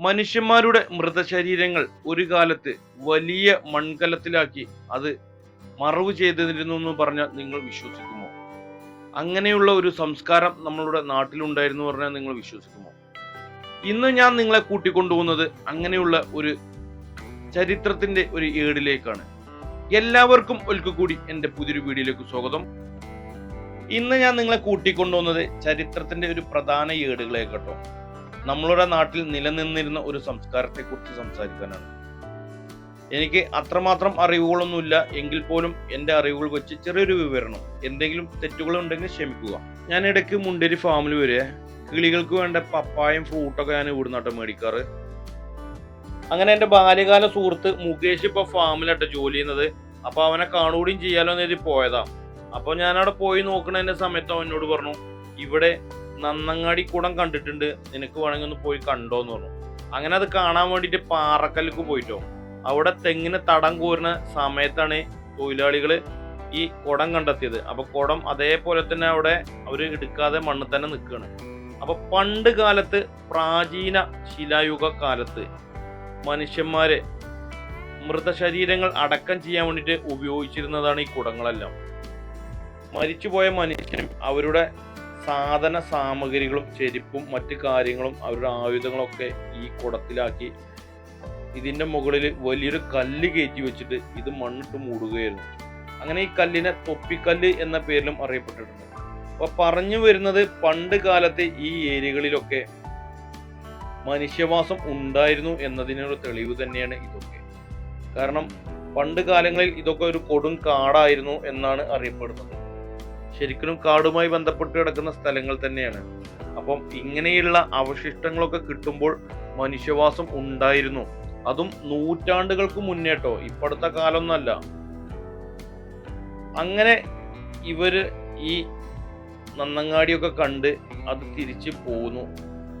മനുഷ്യന്മാരുടെ മൃതശരീരങ്ങൾ ഒരു കാലത്ത് വലിയ മൺകലത്തിലാക്കി അത് മറവ് ചെയ്തിരുന്നു എന്ന് പറഞ്ഞാൽ നിങ്ങൾ വിശ്വസിക്കുമോ? അങ്ങനെയുള്ള ഒരു സംസ്കാരം നമ്മളുടെ നാട്ടിലുണ്ടായിരുന്നു പറഞ്ഞാൽ നിങ്ങൾ വിശ്വസിക്കുമോ? ഇന്ന് ഞാൻ നിങ്ങളെ കൂട്ടിക്കൊണ്ടുപോകുന്നത് അങ്ങനെയുള്ള ഒരു ചരിത്രത്തിന്റെ ഒരു ഏടിലേക്കാണ്. എല്ലാവർക്കും ഒൽക്കു കൂടി എന്റെ പുതിയൊരു വീഡിയോയിലേക്ക് സ്വാഗതം. ഇന്ന് ഞാൻ നിങ്ങളെ കൂട്ടിക്കൊണ്ടുവന്നത് ചരിത്രത്തിന്റെ ഒരു പ്രധാന ഏടുകളെ കേട്ടോ. നമ്മളുടെ നാട്ടിൽ നിലനിന്നിരുന്ന ഒരു സംസ്കാരത്തെക്കുറിച്ച് സംസാരിക്കാനാണ്. എനിക്ക് അത്രമാത്രം അറിവുകളൊന്നുമില്ല. എങ്കിൽ പോലും എന്റെ അറിവുകൾ വെച്ച് ചെറിയൊരു വിവരണം എന്തെങ്കിലും തെറ്റുകളുണ്ടെങ്കിൽ ക്ഷമിക്കുക. ഞാൻ ഇടയ്ക്ക് മുണ്ടേരി ഫാമിൽ വരെ കിളികൾക്ക് വേണ്ട പപ്പായും ഫ്രൂട്ടൊക്കെ ഞാൻ ഇവിടുന്നാട്ടോ മേടിക്കാറ്. അങ്ങനെ എന്റെ ബാല്യകാല സുഹൃത്ത് മുകേഷ് ഇപ്പൊ ഫാമിലാട്ടോ ജോലി ചെയ്യുന്നത്. അപ്പോൾ അവനെ കാണുകൂടിയും ചെയ്യാലോ എന്ന് കരുതി പോയതാ. അപ്പൊ ഞാൻ അവിടെ പോയി നോക്കണതിന്റെ സമയത്ത് അവനോട് പറഞ്ഞു ഇവിടെ നന്നങ്ങാടി കൂടം കണ്ടിട്ടുണ്ട്. നിനക്ക് വേണമെങ്കിൽ ഒന്ന് പോയി കണ്ടോ എന്ന് പറഞ്ഞു. അങ്ങനെ അത് കാണാൻ വേണ്ടിയിട്ട് പാറക്കല്ലിക്ക് പോയിട്ടോ. അവിടെ തെങ്ങിന് തടം കോരുന്ന സമയത്താണ് തൊഴിലാളികൾ ഈ കുടം കണ്ടെത്തിയത്. അപ്പൊ കുടം അതേപോലെ തന്നെ അവിടെ അവർ എടുക്കാതെ മണ്ണ് തന്നെ നിൽക്കുകയാണ് അപ്പൊ പണ്ട് കാലത്ത് പ്രാചീന ശിലായുഗ കാലത്ത് മനുഷ്യന്മാരെ മൃതശരീരങ്ങൾ അടക്കം ചെയ്യാൻ വേണ്ടിയിട്ട് ഉപയോഗിച്ചിരുന്നതാണ് ഈ കുടങ്ങളെല്ലാം. മരിച്ചുപോയ മനുഷ്യൻ അവരുടെ സാധന സാമഗ്രികളും ചെരുപ്പും മറ്റു കാര്യങ്ങളും അവരുടെ ആയുധങ്ങളൊക്കെ ഈ കുടത്തിലാക്കി ഇതിന്റെ മുകളിൽ വലിയൊരു കല്ല് കയറ്റി വെച്ചിട്ട് ഇത് മണ്ണിട്ട് മൂടുകയായിരുന്നു. അങ്ങനെ ഈ കല്ലിനെ തൊപ്പിക്കല്ല് എന്ന പേരിലും അറിയപ്പെട്ടിട്ടുണ്ട്. അപ്പൊ പറഞ്ഞു വരുന്നത് പണ്ട് കാലത്തെ ഈ ഏരിയകളിലൊക്കെ മനുഷ്യവാസം ഉണ്ടായിരുന്നു എന്നതിനൊരു തെളിവ് തന്നെയാണ് ഇതൊക്കെ. കാരണം പണ്ട് കാലങ്ങളിൽ ഇതൊക്കെ ഒരു കൊടും കാടായിരുന്നു എന്നാണ് അറിയപ്പെടുന്നത്. ശരിക്കും കാടുമായി ബന്ധപ്പെട്ട് കിടക്കുന്ന സ്ഥലങ്ങൾ തന്നെയാണ്. അപ്പം ഇങ്ങനെയുള്ള അവശിഷ്ടങ്ങളൊക്കെ കിട്ടുമ്പോൾ മനുഷ്യവാസം ഉണ്ടായിരുന്നു. അതും നൂറ്റാണ്ടുകൾക്ക് മുന്നേട്ടോ ഇപ്പോഴത്തെ കാലമൊന്നല്ല അങ്ങനെ ഇവർ ഈ നന്നങ്ങാടിയൊക്കെ കണ്ട് അത് തിരിച്ച് പോകുന്നു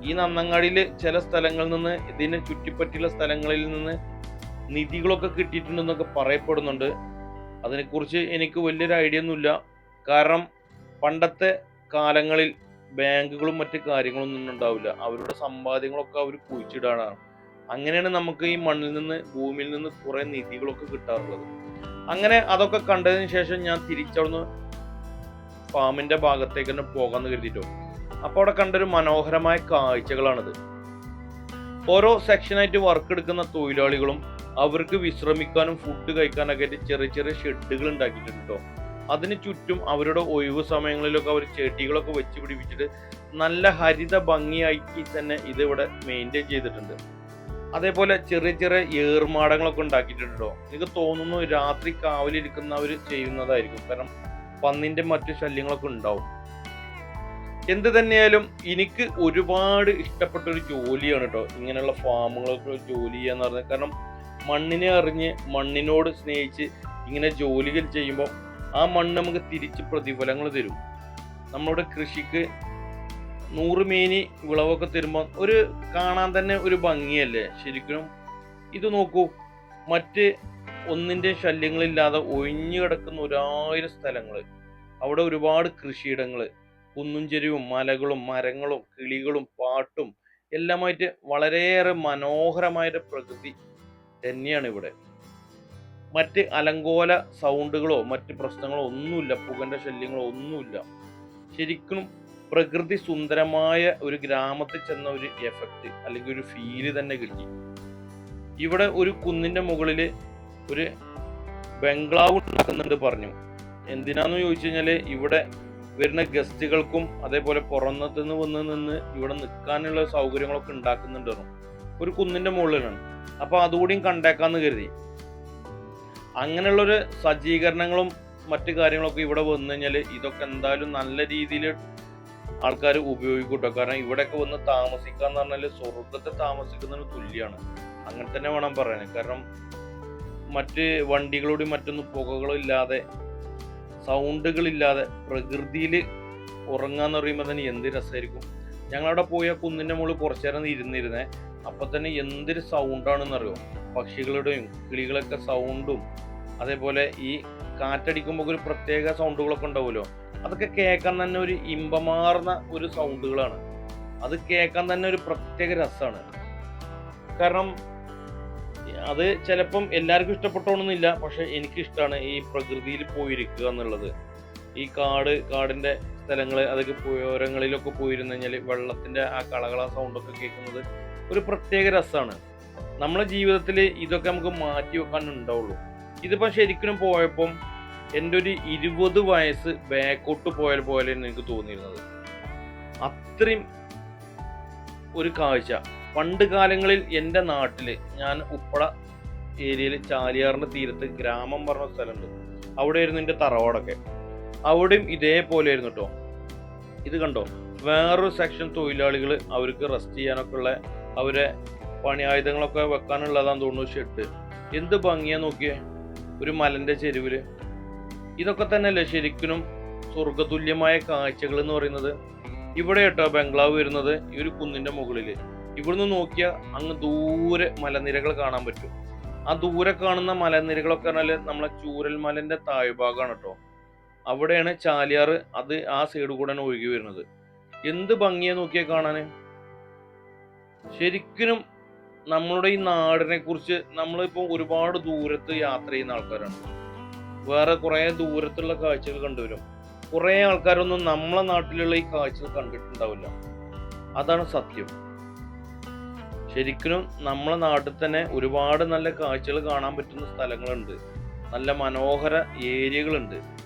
ഈ നന്നങ്ങാടിയിൽ ചില സ്ഥലങ്ങളിൽ നിന്ന് ഇതിനെ ചുറ്റിപ്പറ്റിയുള്ള സ്ഥലങ്ങളിൽ നിന്ന് നിധികളൊക്കെ കിട്ടിയിട്ടുണ്ടെന്നൊക്കെ പറയപ്പെടുന്നുണ്ട്. അതിനെക്കുറിച്ച് എനിക്ക് വലിയൊരു ഐഡിയ ഒന്നുമില്ല. കാരണം പണ്ടത്തെ കാലങ്ങളിൽ ബാങ്കുകളും മറ്റ് കാര്യങ്ങളൊന്നും ഉണ്ടാവില്ല. അവരുടെ സമ്പാദ്യങ്ങളൊക്കെ അവർ കുഴിച്ചിടാനാണ്. അങ്ങനെയാണ് നമുക്ക് ഈ മണ്ണിൽ നിന്ന് ഭൂമിയിൽ നിന്ന് കുറെ നിധികളൊക്കെ കിട്ടാറുള്ളത്. അങ്ങനെ അതൊക്കെ കണ്ടതിന് ശേഷം ഞാൻ തിരിച്ചവിടുന്ന് ഫാമിന്റെ ഭാഗത്തേക്ക് തന്നെ പോകാന്ന് കരുതിയിട്ടോ അപ്പോൾ അവിടെ കണ്ടൊരു മനോഹരമായ കാഴ്ചകളാണിത്. ഓരോ സെക്ഷനായിട്ട് വർക്ക് എടുക്കുന്ന തൊഴിലാളികളും അവർക്ക് വിശ്രമിക്കാനും ഫുഡ് കഴിക്കാനൊക്കെ ആയിട്ട് ചെറിയ ചെറിയ ഷെഡുകൾ ഉണ്ടാക്കിയിട്ടുണ്ട് കേട്ടോ അതിന് ചുറ്റും അവരുടെ ഒഴിവ് സമയങ്ങളിലൊക്കെ അവർ ചെടികളൊക്കെ വെച്ച് പിടിപ്പിച്ചിട്ട് നല്ല ഹരിത ഭംഗിയാക്കി തന്നെ ഇതിവിടെ മെയിന്റെയിൻ ചെയ്തിട്ടുണ്ട്. അതേപോലെ ചെറിയ ചെറിയ ഏർമാടങ്ങളൊക്കെ ഉണ്ടാക്കിയിട്ടുണ്ടോ? എനിക്ക് തോന്നുന്നു രാത്രി കാവലിരിക്കുന്നവർ ചെയ്യുന്നതായിരിക്കും. കാരണം പന്നിന്റെ മറ്റു ശല്യങ്ങളൊക്കെ ഉണ്ടാവും. എന്ത് തന്നെയായാലും എനിക്ക് ഒരുപാട് ഇഷ്ടപ്പെട്ട ഒരു ജോലിയാണ് കേട്ടോ ഇങ്ങനെയുള്ള ഫാമുകളൊക്കെ ജോലി ചെയ്യാന്ന് പറഞ്ഞത് കാരണം മണ്ണിനെ അറിഞ്ഞ് മണ്ണിനോട് സ്നേഹിച്ച് ഇങ്ങനെ ജോലികൾ ചെയ്യുമ്പോൾ ആ മണ്ണ് നമുക്ക് തിരിച്ച് പ്രതിഫലങ്ങൾ തരും. നമ്മുടെ കൃഷിക്ക് നൂറ് മീനി വിളവൊക്കെ തരുമ്പോൾ ഒരു കാണാൻ തന്നെ ഒരു ഭംഗിയല്ലേ? ശരിക്കും ഇത് നോക്കൂ. മറ്റ് ഒന്നിന്റെ ശല്യങ്ങളില്ലാതെ ഒഴിഞ്ഞു കിടക്കുന്ന ഒരായിരം സ്ഥലങ്ങൾ. അവിടെ ഒരുപാട് കൃഷിയിടങ്ങൾ. കുന്നും ചെരുവും മലകളും മരങ്ങളും കിളികളും പാട്ടും എല്ലാമായിട്ട് വളരെയേറെ മനോഹരമായ പ്രകൃതി തന്നെയാണ് ഇവിടെ. മറ്റ് അലങ്കോല സൗണ്ടുകളോ മറ്റ് പ്രശ്നങ്ങളോ ഒന്നുമില്ല. പുകന്റെ ശല്യങ്ങളോ ഒന്നുമില്ല. ശരിക്കും പ്രകൃതി സുന്ദരമായ ഒരു ഗ്രാമത്തിൽ ചെന്ന ഒരു എഫക്റ്റ് അല്ലെങ്കിൽ ഒരു ഫീൽ തന്നെ കിട്ടി. ഇവിടെ ഒരു കുന്നിന്റെ മുകളിൽ ഒരു ബംഗ്ലാവ് ഉണ്ടാക്കുന്നുണ്ട് പറഞ്ഞു. എന്തിനാന്ന് ചോദിച്ചു കഴിഞ്ഞാൽ ഇവിടെ വരുന്ന ഗസ്റ്റുകൾക്കും അതേപോലെ പുറന്നത്ത് നിന്ന് വന്ന് നിന്ന് ഇവിടെ നിൽക്കാനുള്ള സൗകര്യങ്ങളൊക്കെ ഉണ്ടാക്കുന്നുണ്ട് പറഞ്ഞു. ഒരു കുന്നിന്റെ മുകളിലാണ്. അപ്പോൾ അതുകൂടിയും കണ്ടേക്കാന്ന് കരുതി. അങ്ങനെയുള്ളൊരു സജ്ജീകരണങ്ങളും മറ്റു കാര്യങ്ങളൊക്കെ ഇവിടെ വന്നു കഴിഞ്ഞാൽ ഇതൊക്കെ എന്തായാലും നല്ല രീതിയിൽ ആൾക്കാർ ഉപയോഗിക്കൂട്ടോ. കാരണം ഇവിടെയൊക്കെ വന്ന് താമസിക്കാന്ന് പറഞ്ഞാൽ സ്വർഗത്തെ താമസിക്കുന്നതിന് തുല്യമാണ് അങ്ങനെ തന്നെ വേണം പറയാൻ കാരണം മറ്റ് വണ്ടികളോട് മറ്റൊന്നും പുകകളും ഇല്ലാതെ സൗണ്ടുകളില്ലാതെ പ്രകൃതിയിൽ ഉറങ്ങാന്ന് പറയുമ്പോൾ തന്നെ എന്ത് രസമായിരിക്കും ഞങ്ങളവിടെ പോയ കുന്നിന്റെ മുകളിൽ കുറച്ചു നേരം ഇരുന്നിരുന്നേ. അപ്പൊ തന്നെ എന്തൊരു സൗണ്ടാണെന്ന് അറിയോ പക്ഷികളുടെയും കിളികളൊക്കെ സൗണ്ടും അതേപോലെ ഈ കാറ്റടിക്കുമ്പോൾ ഒരു പ്രത്യേക സൗണ്ടുകളൊക്കെ ഉണ്ടാവുമല്ലോ? അതൊക്കെ കേൾക്കാൻ തന്നെ ഒരു ഇമ്പമാർന്ന ഒരു സൗണ്ടുകളാണ് അത് കേൾക്കാൻ തന്നെ ഒരു പ്രത്യേക രസമാണ് കാരണം അത് ചിലപ്പം എല്ലാവർക്കും ഇഷ്ടപ്പെട്ടോണമെന്നില്ല പക്ഷെ എനിക്ക് ഇഷ്ടമാണ് ഈ പ്രകൃതിയിൽ പോയിരിക്കുക എന്നുള്ളത്. ഈ കാട് കാടിന്റെ സ്ഥലങ്ങൾ അതൊക്കെ പോയോരങ്ങളിലൊക്കെ പോയിരുന്നു കഴിഞ്ഞാൽ വെള്ളത്തിന്റെ ആ കളകള സൗണ്ടൊക്കെ കേൾക്കുന്നത് ഒരു പ്രത്യേക രസമാണ് നമ്മളെ ജീവിതത്തിൽ ഇതൊക്കെ നമുക്ക് മാറ്റി വെക്കാൻ ഉണ്ടാവുള്ളൂ ഇതിപ്പോൾ ശരിക്കും പോയപ്പം എന്റെ ഒരു ഇരുപത് വയസ്സ് ബാക്കോട്ട് പോയാൽ പോലെ എനിക്ക് തോന്നിയിരുന്നത്. അത്രയും ഒരു കാഴ്ച. പണ്ട് കാലങ്ങളിൽ എന്റെ നാട്ടിൽ ഞാൻ ഉപ്പള ഏരിയയിൽ ചാലിയാറിന്റെ തീരത്ത് ഗ്രാമം പറഞ്ഞ സ്ഥലമുണ്ട്. അവിടെ ആയിരുന്നു എന്റെ തറവാടൊക്കെ. അവിടെയും ഇതേപോലെ ആയിരുന്നു കേട്ടോ ഇത് കണ്ടോ? വേറൊരു സെക്ഷൻ തൊഴിലാളികൾ അവർക്ക് റെസ്റ്റ് ചെയ്യാനൊക്കെ ഉള്ള അവരെ പണി ആയുധങ്ങളൊക്കെ വെക്കാനുള്ളതാന്ന് തോന്നുന്നു ഷെഡ്. എന്ത് ഭംഗിയാ നോക്കിയേ? ഒരു മലന്റെ ചെരുവിൽ. ഇതൊക്കെ തന്നെയല്ലേ ശരിക്കും സ്വർഗതുല്യമായ കാഴ്ചകൾ എന്ന് പറയുന്നത്? ഇവിടെ കേട്ടോ ബംഗ്ലാവ് വരുന്നത് ഈ ഒരു കുന്നിന്റെ മുകളിൽ ഇവിടുന്ന് നോക്കിയാൽ അങ്ങ് ദൂരെ മലനിരകൾ കാണാൻ പറ്റും. ആ ദൂരെ കാണുന്ന മലനിരകളൊക്കെ പറഞ്ഞാൽ നമ്മളെ ചൂരൽമലന്റെ താഴ്ഭാഗമാണ് കേട്ടോ. അവിടെയാണ് ചാലിയാർ അത് ആ സൈഡ് കൂടെയാണ് ഒഴുകി വരുന്നത്. എന്ത് ഭംഗിയാ നോക്കിയാൽ കാണാന്? ശരിക്കും നമ്മളുടെ ഈ നാടിനെ കുറിച്ച് നമ്മളിപ്പോ ഒരുപാട് ദൂരത്ത് യാത്ര ചെയ്യുന്ന ആൾക്കാരാണ്. വേറെ കുറെ ദൂരത്തുള്ള കാഴ്ചകൾ കണ്ടുവരും. കുറേ ആൾക്കാരൊന്നും നമ്മളെ നാട്ടിലുള്ള ഈ കാഴ്ചകൾ കണ്ടിട്ടുണ്ടാവില്ല. അതാണ് സത്യം. ശരിക്കും നമ്മളെ നാട്ടിൽ തന്നെ ഒരുപാട് നല്ല കാഴ്ചകൾ കാണാൻ പറ്റുന്ന സ്ഥലങ്ങളുണ്ട്. നല്ല മനോഹര ഏരിയകളുണ്ട്.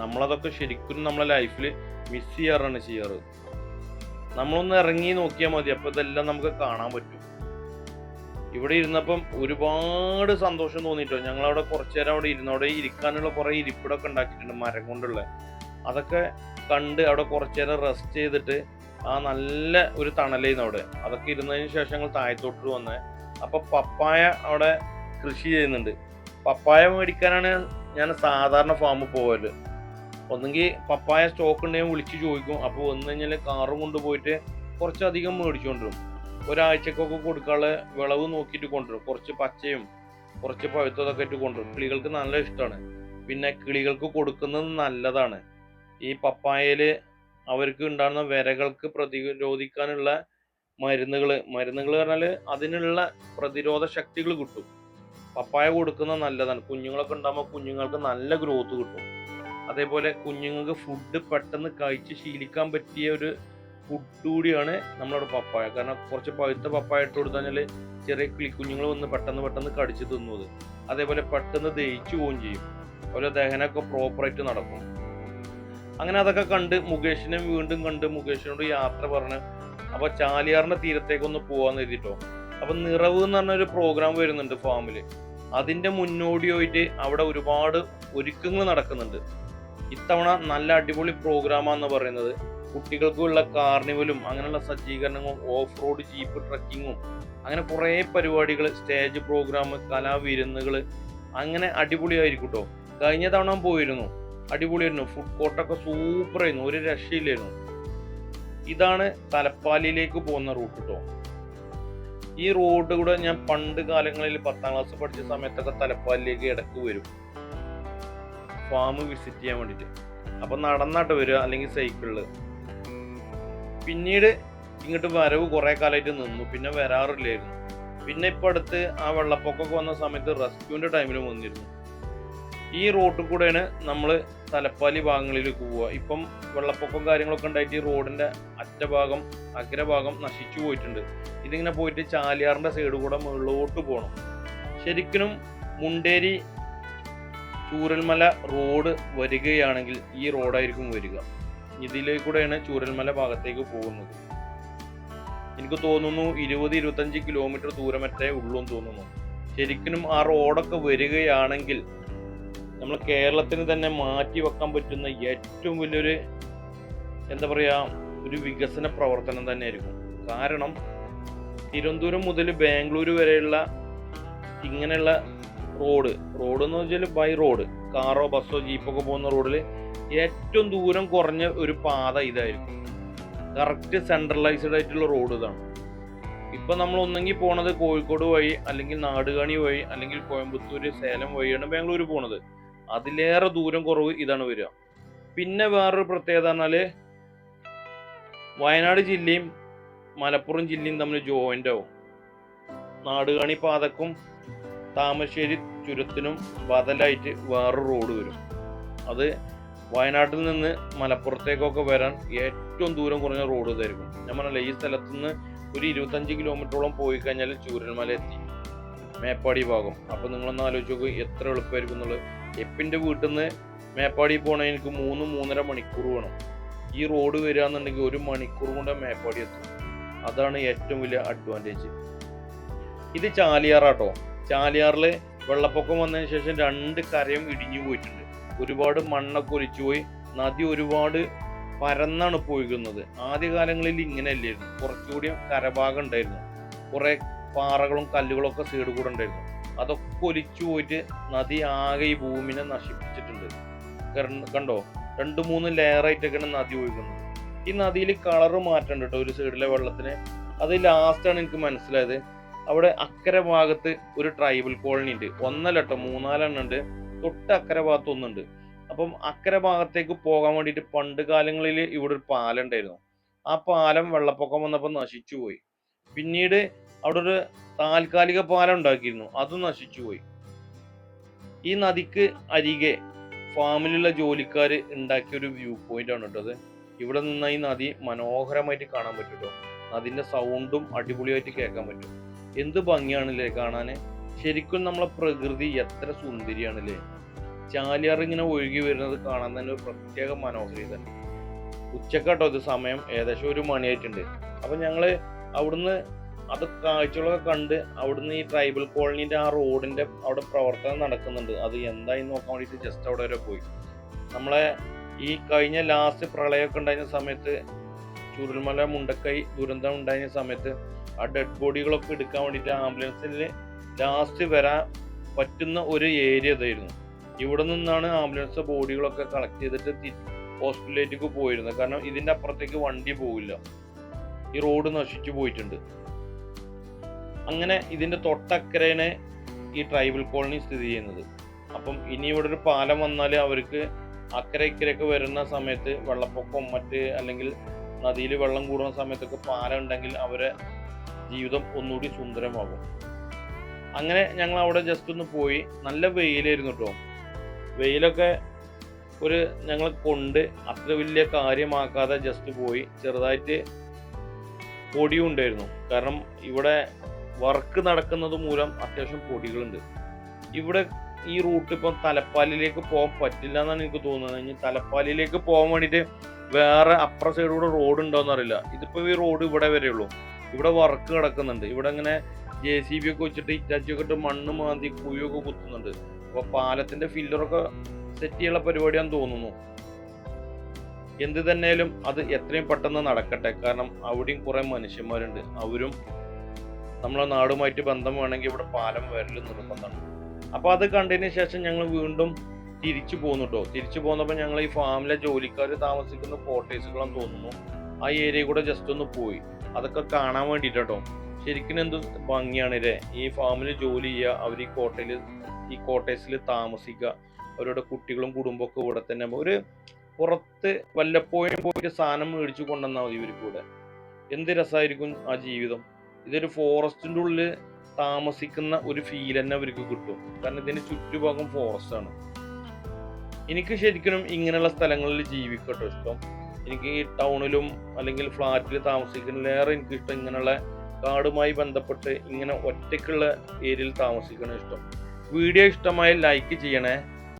നമ്മളതൊക്കെ ശരിക്കും നമ്മളെ ലൈഫിൽ മിസ് ചെയ്യാറാണ് ചെയ്യാറ്. നമ്മളൊന്ന് ഇറങ്ങി നോക്കിയാൽ മതി അപ്പോൾ ഇതെല്ലാം നമുക്ക് കാണാൻ പറ്റും. ഇവിടെ ഇരുന്നപ്പം ഒരുപാട് സന്തോഷം തോന്നിയിട്ടോ ഞങ്ങളവിടെ കുറച്ചു നേരം അവിടെ ഇരുന്നു. അവിടെ ഇരിക്കാനുള്ള കുറെ ഇരിപ്പിടൊക്കെ ഉണ്ടാക്കിയിട്ടുണ്ട് മരം കൊണ്ടുള്ള. അതൊക്കെ കണ്ട് അവിടെ കുറച്ചു നേരം റെസ്റ്റ് ചെയ്തിട്ട് ആ നല്ല ഒരു തണലായിരുന്നു അവിടെ. അതൊക്കെ ഇരുന്നതിന് ശേഷം ഞങ്ങൾ താഴത്തോട്ട് വന്നേ അപ്പോൾ പപ്പായ അവിടെ കൃഷി ചെയ്യുന്നുണ്ട്. പപ്പായ മേടിക്കാനാണ് ഞാൻ സാധാരണ ഫാമിൽ പോവൽ. ഒന്നെങ്കിൽ പപ്പായ സ്റ്റോക്ക് ഉണ്ടെങ്കിൽ വിളിച്ച് ചോദിക്കും. അപ്പോൾ വന്നു കഴിഞ്ഞാൽ കാറും കൊണ്ടുപോയിട്ട് കുറച്ചധികം മേടിച്ചുകൊണ്ടിരും ഒരാഴ്ചക്കൊക്കെ കൊടുക്കാനുള്ള വിളവ് നോക്കിയിട്ട് കൊണ്ടുവരും. കുറച്ച് പച്ചയും കുറച്ച് പഴുത്തതൊക്കെ ആയിട്ട് കൊണ്ടുവരും. കിളികൾക്ക് നല്ല ഇഷ്ടമാണ് പിന്നെ കിളികൾക്ക് കൊടുക്കുന്നത് നല്ലതാണ്. ഈ പപ്പായയിൽ അവർക്ക് ഉണ്ടാകുന്ന വിരകൾക്ക് പ്രതിരോധിക്കാനുള്ള മരുന്നുകൾ മരുന്നുകൾ പറഞ്ഞാൽ അതിനുള്ള പ്രതിരോധ ശക്തികൾ കിട്ടും. പപ്പായ കൊടുക്കുന്നത് നല്ലതാണ്. കുഞ്ഞുങ്ങളൊക്കെ ഉണ്ടാകുമ്പോൾ കുഞ്ഞുങ്ങൾക്ക് നല്ല ഗ്രോത്ത് കിട്ടും. അതേപോലെ കുഞ്ഞുങ്ങൾക്ക് ഫുഡ് പെട്ടെന്ന് കഴിച്ച് ശീലിക്കാൻ പറ്റിയ ഒരു ഫുഡ് കൂടിയാണ് നമ്മളവിടെ പപ്പായ. കാരണം കുറച്ച് പഴുത്ത പപ്പായ ഇട്ട് കൊടുത്തു കഴിഞ്ഞാൽ ചെറിയ കിളി കുഞ്ഞുങ്ങൾ വന്ന് പെട്ടെന്ന് പെട്ടെന്ന് കടിച്ച് തിന്നുന്നത് അതേപോലെ പെട്ടെന്ന് ദഹിച്ചു പോവുകയും ചെയ്യും. അതുപോലെ ദഹനമൊക്കെ പ്രോപ്പറായിട്ട് നടക്കും. അങ്ങനെ അതൊക്കെ കണ്ട് മുകേഷിനെ വീണ്ടും കണ്ട് മുകേഷിനോട് യാത്ര പറഞ്ഞ് അപ്പോൾ ചാലിയാറിന്റെ തീരത്തേക്കൊന്ന് പോവാന്ന് എഴുതിട്ടോ അപ്പൊ നിറവ് എന്ന് പറഞ്ഞൊരു പ്രോഗ്രാം വരുന്നുണ്ട് ഫാമിൽ അതിന്റെ മുന്നോടിയായിട്ട് അവിടെ ഒരുപാട് ഒരുക്കങ്ങൾ നടക്കുന്നുണ്ട്. ഇത്തവണ നല്ല അടിപൊളി പ്രോഗ്രാമാന്ന് പറയുന്നത്. കുട്ടികൾക്കുള്ള കാർണിവലും അങ്ങനെയുള്ള സജ്ജീകരണങ്ങളും ഓഫ് റോഡ് ജീപ്പ് ട്രക്കിങ്ങും അങ്ങനെ കുറേ പരിപാടികൾ സ്റ്റേജ് പ്രോഗ്രാം കലാവിരുന്നുകൾ അങ്ങനെ അടിപൊളിയായിരിക്കും കേട്ടോ കഴിഞ്ഞ തവണ പോയിരുന്നു. അടിപൊളിയായിരുന്നു. ഫുഡ് കോർട്ടൊക്കെ സൂപ്പർ ആയിരുന്നു ഒരു രക്ഷയില്ലായിരുന്നു. ഇതാണ് തലപ്പാലിയിലേക്ക് പോകുന്ന റൂട്ട് കേട്ടോ ഈ റോഡ് കൂടെ ഞാൻ പണ്ട് കാലങ്ങളിൽ പത്താം ക്ലാസ് പഠിച്ച സമയത്തൊക്കെ തലപ്പാലിലേക്ക് ഇടയ്ക്ക് വരും. ഫാം വിസിറ്റ് ചെയ്യാൻ വേണ്ടിയിട്ട് അപ്പോൾ നടന്നാട്ട് വരിക അല്ലെങ്കിൽ സൈക്കിളിൽ പിന്നീട് ഇങ്ങോട്ട് വരവ് കുറേ കാലമായിട്ട് നിന്നു. പിന്നെ വരാറില്ലായിരുന്നു. പിന്നെ ഇപ്പം അടുത്ത് ആ വെള്ളപ്പൊക്കമൊക്കെ വന്ന സമയത്ത് റെസ്ക്യൂവിന്റെ ടൈമിൽ വന്നിരുന്നു. ഈ റോട്ടിൽ കൂടെയാണ് നമ്മൾ തലപ്പാലി ഭാഗങ്ങളിലേക്ക് പോവുക. ഇപ്പം വെള്ളപ്പൊക്കം കാര്യങ്ങളൊക്കെ ഉണ്ടായിട്ട് ഈ റോഡിന്റെ അറ്റഭാഗം അഗ്രഭാഗം നശിച്ചു പോയിട്ടുണ്ട്. ഇതിങ്ങനെ പോയിട്ട് ചാലിയാറിന്റെ സൈഡ് കൂടെ മുകളിലോട്ട് പോകണം ശരിക്കും മുണ്ടേരി ചൂരൽമല റോഡ് വരികയാണെങ്കിൽ ഈ റോഡായിരിക്കും വരിക. ഇതിലേക്ക് കൂടെയാണ് ചൂരൽമല ഭാഗത്തേക്ക് പോകുന്നത്. എനിക്ക് തോന്നുന്നു ഇരുപത് ഇരുപത്തഞ്ച് കിലോമീറ്റർ ദൂരമറ്റേ ഉള്ളൂ എന്ന് തോന്നുന്നു. ശരിക്കും ആ റോഡൊക്കെ വരികയാണെങ്കിൽ നമ്മൾ കേരളത്തിന് തന്നെ മാറ്റി വെക്കാൻ പറ്റുന്ന ഏറ്റവും വലിയൊരു എന്താ പറയുക ഒരു വികസന പ്രവർത്തനം തന്നെയായിരിക്കും. കാരണം തിരുവനന്തപുരം മുതൽ ബാംഗ്ലൂർ വരെയുള്ള ഇങ്ങനെയുള്ള റോഡ്. റോഡ് എന്ന് വെച്ചാൽ ബൈ റോഡ് കാറോ ബസ്സോ ജീപ്പൊക്കെ പോകുന്ന റോഡിൽ ഏറ്റവും ദൂരം കുറഞ്ഞ ഒരു പാത ഇതായിരിക്കും. കറക്റ്റ് സെൻട്രലൈസ്ഡ് ആയിട്ടുള്ള റോഡ് ഇതാണ്. ഇപ്പം നമ്മൾ ഒന്നെങ്കിൽ പോണത് കോഴിക്കോട് വഴി അല്ലെങ്കിൽ നാടുകാണി വഴി അല്ലെങ്കിൽ കോയമ്പത്തൂര് സേലം വഴിയാണ് ബാംഗ്ലൂർ പോണത്. അതിലേറെ ദൂരം കുറവ് ഇതാണ് വരിക. പിന്നെ വേറൊരു പ്രത്യേകത പറഞ്ഞാൽ വയനാട് ജില്ലയും മലപ്പുറം ജില്ലയും തമ്മിൽ ജോയിന്റ് ആവും. നാടുകാണി പാതക്കും താമരശ്ശേരി ചുരത്തിനും ബദലായിട്ട് വേറൊരു റോഡ് വരും. അത് വയനാട്ടിൽ നിന്ന് മലപ്പുറത്തേക്കൊക്കെ വരാൻ ഏറ്റവും ദൂരം കുറഞ്ഞ റോഡ് ഇതായിരിക്കും. ഞാൻ പറഞ്ഞില്ല ഈ സ്ഥലത്തു നിന്ന് ഒരു ഇരുപത്തഞ്ച് കിലോമീറ്ററോളം പോയി കഴിഞ്ഞാൽ ചൂരൽമല എത്തി. മേപ്പാടി ഭാഗം. അപ്പോൾ നിങ്ങളൊന്ന് ആലോചിച്ച് നോക്കും എത്ര എളുപ്പമായിരിക്കും എന്നുള്ളത്. എപ്പിന്റെ വീട്ടിൽ നിന്ന് മേപ്പാടി പോകണമെങ്കിൽ എനിക്ക് മൂന്ന് മൂന്നര മണിക്കൂർ വേണം. ഈ റോഡ് വരിക എന്നുണ്ടെങ്കിൽ ഒരു മണിക്കൂർ കൊണ്ട് മേപ്പാടി എത്തും. അതാണ് ഏറ്റവും വലിയ അഡ്വാന്റേജ് ഇത് ചാലിയാറാട്ടോ. ചാലിയാറിൽ വെള്ളപ്പൊക്കം വന്നതിന് ശേഷം രണ്ട് കരയും ഇടിഞ്ഞു പോയിട്ടുണ്ട്. ഒരുപാട് മണ്ണൊക്കെ ഒലിച്ചു പോയി. നദി ഒരുപാട് പരന്നാണ് പോയിക്കുന്നത് ആദ്യകാലങ്ങളിൽ ഇങ്ങനെ അല്ലായിരുന്നു കുറച്ചുകൂടി കരഭാഗം ഉണ്ടായിരുന്നു. കുറേ പാറകളും കല്ലുകളും ഒക്കെ സൈഡ് കൂടെ ഉണ്ടായിരുന്നു. അതൊക്കെ ഒലിച്ചു പോയിട്ട് നദി ആകെ ഈ ഭൂമിനെ നശിപ്പിച്ചിട്ടുണ്ട്. കണ്ടോ? രണ്ട് മൂന്ന് ലെയറായിട്ടൊക്കെയാണ് നദി ഒഴുകുന്നത്. ഈ നദിയിൽ കളറ് മാറ്റം കേട്ടോ ഒരു സൈഡിലെ വെള്ളത്തിന്. അത് ലാസ്റ്റാണ് എനിക്ക് മനസ്സിലായത്. അവിടെ അക്കരെ ഭാഗത്ത് ഒരു ട്രൈബൽ കോളനി ഉണ്ട്. ഒന്നല്ല കേട്ടോ മൂന്നാലെണ്ണം ഉണ്ട്. തൊട്ട് അക്കരെ ഭാഗത്ത് ഒന്നുണ്ട്. അപ്പം അക്കരെ ഭാഗത്തേക്ക് പോകാൻ വേണ്ടിയിട്ട് പണ്ട് കാലങ്ങളിൽ ഇവിടെ ഒരു പാലം ഉണ്ടായിരുന്നു. ആ പാലം വെള്ളപ്പൊക്കം വന്നപ്പോൾ നശിച്ചുപോയി പിന്നീട് അവിടെ ഒരു താൽക്കാലിക പാലം ഉണ്ടാക്കിയിരുന്നു. അതും നശിച്ചുപോയി ഈ നദിക്ക് അരികെ ഫാമിലുള്ള ജോലിക്കാർ ഉണ്ടാക്കിയ ഒരു വ്യൂ പോയിന്റ് ആണ് കേട്ടോ അത്. ഇവിടെ നിന്ന് ഈ നദി മനോഹരമായിട്ട് കാണാൻ പറ്റും കേട്ടോ. നദിന്റെ സൗണ്ടും അടിപൊളിയായിട്ട് കേൾക്കാൻ പറ്റും. എന്ത് ഭംഗിയാണല്ലേ കാണാൻ ശരിക്കും നമ്മളെ പ്രകൃതി എത്ര സുന്ദരിയാണല്ലേ ചാലിയാർ ഇങ്ങനെ ഒഴുകി വരുന്നത് കാണാൻ തന്നെ ഒരു പ്രത്യേക മനോഹരിത ഉച്ചക്കാട്ടോ ഇത് സമയം. ഏകദേശം ഒരു മണിയായിട്ടുണ്ട്. അപ്പൊ ഞങ്ങൾ അവിടുന്ന് അത് കാഴ്ചകളൊക്കെ കണ്ട് അവിടുന്ന് ഈ ട്രൈബൽ കോളനീന്റെ ആ റോഡിന്റെ അവിടെ പ്രവർത്തനം നടക്കുന്നുണ്ട്. അത് എന്തായി നോക്കാൻ വേണ്ടിയിട്ട് ജസ്റ്റ് അവിടെ വരെ പോയി. നമ്മളെ ഈ കഴിഞ്ഞ ലാസ്റ്റ് പ്രളയമൊക്കെ ഉണ്ടായിരുന്ന സമയത്ത് ചുരുൾമല മുണ്ടക്കൈ ദുരന്തം ഉണ്ടായിരുന്ന സമയത്ത് ആ ഡെഡ് ബോഡികളൊക്കെ എടുക്കാൻ വേണ്ടിയിട്ട് ആംബുലൻസിൽ ലാസ്റ്റ് വരാൻ പറ്റുന്ന ഒരു ഏരിയ ഇതായിരുന്നു. ഇവിടെ നിന്നാണ് ആംബുലൻസ് ബോഡികളൊക്കെ കളക്ട് ചെയ്തിട്ട് ഹോസ്പിറ്റലിലേക്ക് പോയിരുന്നത്. കാരണം ഇതിന്റെ അപ്പുറത്തേക്ക് വണ്ടി പോവില്ല. ഈ റോഡ് നശിച്ചു പോയിട്ടുണ്ട്. അങ്ങനെ ഇതിന്റെ തൊട്ടക്കരയാണ് ഈ ട്രൈബൽ കോളനി സ്ഥിതി ചെയ്യുന്നത്. അപ്പം ഇനി ഇവിടെ ഒരു പാലം വന്നാൽ അവർക്ക് അക്കരെ ഇക്കരയൊക്കെ വരുന്ന സമയത്ത് വെള്ളപ്പൊക്കം മറ്റ് അല്ലെങ്കിൽ നദിയിൽ വെള്ളം കൂടുന്ന സമയത്തൊക്കെ പാലം ഉണ്ടെങ്കിൽ അവരെ ജീവിതം ഒന്നുകൂടി സുന്ദരമാകും അങ്ങനെ ഞങ്ങൾ അവിടെ ജസ്റ്റ് ഒന്ന് പോയി. നല്ല വെയിലായിരുന്നു കേട്ടോ വെയിലൊക്കെ ഒരു ഞങ്ങൾ കൊണ്ട് അത്ര വലിയ കാര്യമാക്കാതെ ജസ്റ്റ് പോയി. ചെറുതായിട്ട് പൊടിയും ഉണ്ടായിരുന്നു. കാരണം ഇവിടെ വർക്ക് നടക്കുന്നത് മൂലം അത്യാവശ്യം പൊടികളുണ്ട്. ഇവിടെ ഈ റൂട്ട് ഇപ്പം തലപ്പാലിലേക്ക് പോകാൻ പറ്റില്ല എന്നാണ് എനിക്ക് തോന്നുന്നത്. ഇനി തലപ്പാലിലേക്ക് പോകാൻ വേണ്ടിയിട്ട് വേറെ അപ്പുറ സൈഡിലൂടെ റോഡ് ഉണ്ടോയെന്നറിയില്ല ഇതിപ്പോൾ ഇതിപ്പോ ഈ റോഡ് ഇവിടെ വരെയുള്ളൂ. ഇവിടെ വർക്ക് കിടക്കുന്നുണ്ട്. ഇവിടെ ഇങ്ങനെ ജെ സി ബി ഒക്കെ വെച്ചിട്ട് ഇറ്റാച്ചി ഒക്കെ ഇട്ട് മണ്ണ് മാന്തി കുഴിയൊക്കെ കുത്തുന്നുണ്ട്. അപ്പൊ പാലത്തിന്റെ ഫില്ലറൊക്കെ സെറ്റ് ചെയ്യാനുള്ള പരിപാടിയാന്ന് തോന്നുന്നു. എന്ത് തന്നെയാലും അത് എത്രയും പെട്ടെന്ന് നടക്കട്ടെ. കാരണം അവിടെയും കുറെ മനുഷ്യന്മാരുണ്ട്. അവരും നമ്മളെ നാടുമായിട്ട് ബന്ധം വേണമെങ്കിൽ ഇവിടെ പാലം വരൽ നിർബന്ധമാണ്. അപ്പോൾ അത് കണ്ടതിന് ശേഷം ഞങ്ങൾ വീണ്ടും തിരിച്ചു പോകുന്നു കേട്ടോ തിരിച്ചു പോകുന്നപ്പോൾ ഞങ്ങൾ ഈ ഫാമിലെ ജോലിക്കാർ താമസിക്കുന്ന കോട്ടേഴ്സുകളാന്ന് തോന്നുന്നു. ആ ഏരിയ കൂടെ ജസ്റ്റ് ഒന്ന് പോയി. അതൊക്കെ കാണാൻ വേണ്ടിയിട്ട് ശരിക്കും എന്ത് ഭംഗിയാണ് ഇല്ലേ ഈ ഫാമിൽ ജോലി ചെയ്യുക അവർ ഈ കോട്ടയിൽ ഈ കോട്ടേഴ്സിൽ താമസിക്കുക അവരുടെ കുട്ടികളും കുടുംബമൊക്കെ ഇവിടെ തന്നെ ഒരു പുറത്ത് വല്ലപ്പോഴും പോയിട്ട് സാധനം മേടിച്ചു കൊണ്ടുവന്നാൽ മതി ഇവർക്ക് ഇവിടെ. എന്ത് രസമായിരിക്കും ആ ജീവിതം? ഇതൊരു ഫോറസ്റ്റിന്റെ ഉള്ളിൽ താമസിക്കുന്ന ഒരു ഫീൽ തന്നെ അവർക്ക് കിട്ടും. കാരണം ഇതിന് ചുറ്റുഭാഗം ഫോറസ്റ്റാണ് എനിക്ക് ശരിക്കും ഇങ്ങനെയുള്ള സ്ഥലങ്ങളിൽ ജീവിക്കട്ടോ ഇഷ്ടം. എനിക്ക് ഈ ടൗണിലും അല്ലെങ്കിൽ ഫ്ലാറ്റിൽ താമസിക്കുന്നതിലേറെ എനിക്ക് ഇഷ്ടം ഇങ്ങനെയുള്ള കാടുമായി ബന്ധപ്പെട്ട് ഇങ്ങനെ ഒറ്റയ്ക്കുള്ള ഏരിയയിൽ താമസിക്കണം ഇഷ്ടം. വീഡിയോ ഇഷ്ടമായി ലൈക്ക് ചെയ്യണേ.